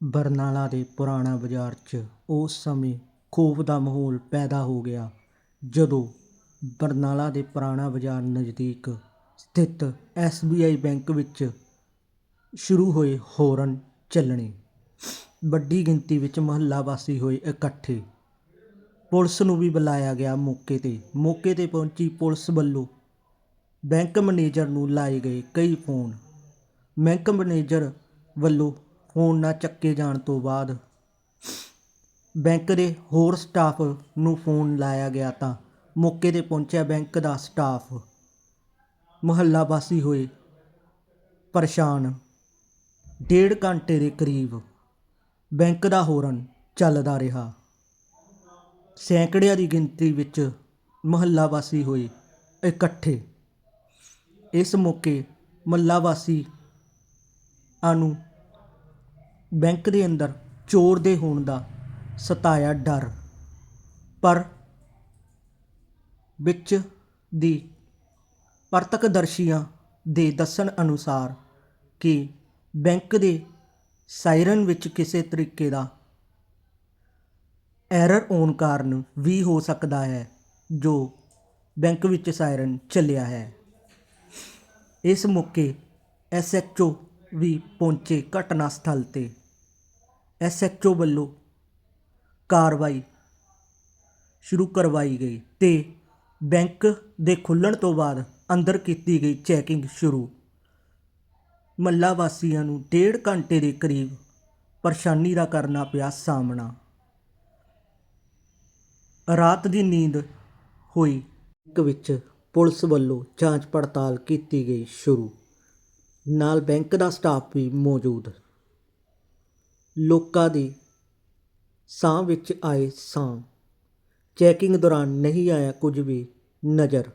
ਬਰਨਾਲਾ ਦੇ ਪੁਰਾਣਾ ਬਾਜ਼ਾਰ 'ਚ ਉਸ ਸਮੇਂ ਖੌਫ ਦਾ ਮਾਹੌਲ ਪੈਦਾ ਹੋ ਗਿਆ, ਜਦੋਂ ਬਰਨਾਲਾ ਦੇ ਪੁਰਾਣਾ ਬਾਜ਼ਾਰ ਨਜ਼ਦੀਕ ਸਥਿਤ ਐਸ ਬੀ ਆਈ ਬੈਂਕ ਵਿੱਚ ਸ਼ੁਰੂ ਹੋਏ ਹੋਰਨ ਚੱਲਣੇ। ਵੱਡੀ ਗਿਣਤੀ ਵਿੱਚ ਮੁਹੱਲਾ ਵਾਸੀ ਹੋਏ ਇਕੱਠੇ। ਪੁਲਿਸ ਨੂੰ ਵੀ ਬੁਲਾਇਆ ਗਿਆ ਮੌਕੇ 'ਤੇ। ਮੌਕੇ 'ਤੇ ਪਹੁੰਚੀ ਪੁਲਿਸ ਵੱਲੋਂ ਬੈਂਕ ਮੈਨੇਜਰ ਨੂੰ ਲਾਏ ਗਏ ਕਈ ਫੋਨ। ਬੈਂਕ ਮੈਨੇਜਰ ਵੱਲੋਂ ਫੋਨ ਨਾ ਚੱਕੇ ਜਾਣ ਤੋਂ ਬਾਅਦ ਬੈਂਕ ਦੇ ਹੋਰ ਸਟਾਫ ਨੂੰ ਫੋਨ ਲਾਇਆ ਗਿਆ ਤਾਂ ਮੌਕੇ 'ਤੇ ਪਹੁੰਚਿਆ ਬੈਂਕ ਦਾ ਸਟਾਫ। ਮੁਹੱਲਾ ਵਾਸੀ ਹੋਏ ਪਰੇਸ਼ਾਨ। ਡੇਢ ਘੰਟੇ ਦੇ ਕਰੀਬ ਬੈਂਕ ਦਾ ਹੋਰਨ ਚੱਲਦਾ ਰਿਹਾ। ਸੈਂਕੜਿਆਂ ਦੀ ਗਿਣਤੀ ਵਿੱਚ ਮੁਹੱਲਾ ਵਾਸੀ ਹੋਏ ਇਕੱਠੇ। ਇਸ ਮੌਕੇ ਮੁਹੱਲਾ ਵਾਸੀ ਨੂੰ ਬੈਂਕ ਦੇ ਅੰਦਰ ਚੋਰ ਦੇ ਹੋਣ ਦਾ ਸਤਾਇਆ ਡਰ। ਪਰ ਵਿੱਚ ਦੀ ਪ੍ਰਤੱਖਦਰਸ਼ੀਆਂ ਦੇ ਦੱਸਣ ਅਨੁਸਾਰ ਕਿ ਬੈਂਕ ਦੇ ਸਾਇਰਨ ਵਿੱਚ ਕਿਸੇ ਤਰੀਕੇ ਦਾ ਐਰਰ ਆਉਣ ਕਾਰਨ ਵੀ ਹੋ ਸਕਦਾ ਹੈ, ਜੋ ਬੈਂਕ ਵਿੱਚ ਸਾਇਰਨ ਚੱਲਿਆ ਹੈ। ਇਸ ਮੌਕੇ ਐਸਐਚਓ ਵੀ ਪਹੁੰਚੇ ਘਟਨਾ ਸਥਲ ਤੇ। ਐਸਐਚਓ ਵੱਲੋਂ ਕਾਰਵਾਈ ਸ਼ੁਰੂ ਕਰਵਾਈ ਗਈ ਤੇ ਬੈਂਕ ਦੇ ਖੁੱਲਣ ਤੋਂ ਬਾਅਦ ਅੰਦਰ ਕੀਤੀ ਗਈ ਚੈਕਿੰਗ ਸ਼ੁਰੂ। ਮੱਲਾ ਵਾਸੀਆਂ ਨੂੰ ਡੇਢ ਘੰਟੇ ਦੇ ਕਰੀਬ ਪਰੇਸ਼ਾਨੀ ਦਾ ਕਰਨਾ ਪਿਆ ਸਾਹਮਣਾ। ਰਾਤ ਦੀ ਨੀਂਦ ਹੋਈ। ਬੈਂਕ ਵਿੱਚ ਪੁਲਿਸ ਵੱਲੋਂ ਜਾਂਚ ਪੜਤਾਲ ਕੀਤੀ ਗਈ ਸ਼ੁਰੂ। ਨਾਲ ਬੈਂਕ ਦਾ ਸਟਾਫ ਵੀ ਮੌਜੂਦ। ਲੋਕਾਂ ਦੀ ਸਾਹ ਵਿੱਚ ਆਏ ਸਾਹ। ਚੈਕਿੰਗ ਦੌਰਾਨ ਨਹੀਂ ਆਇਆ ਕੁਝ ਵੀ ਨਜ਼ਰ।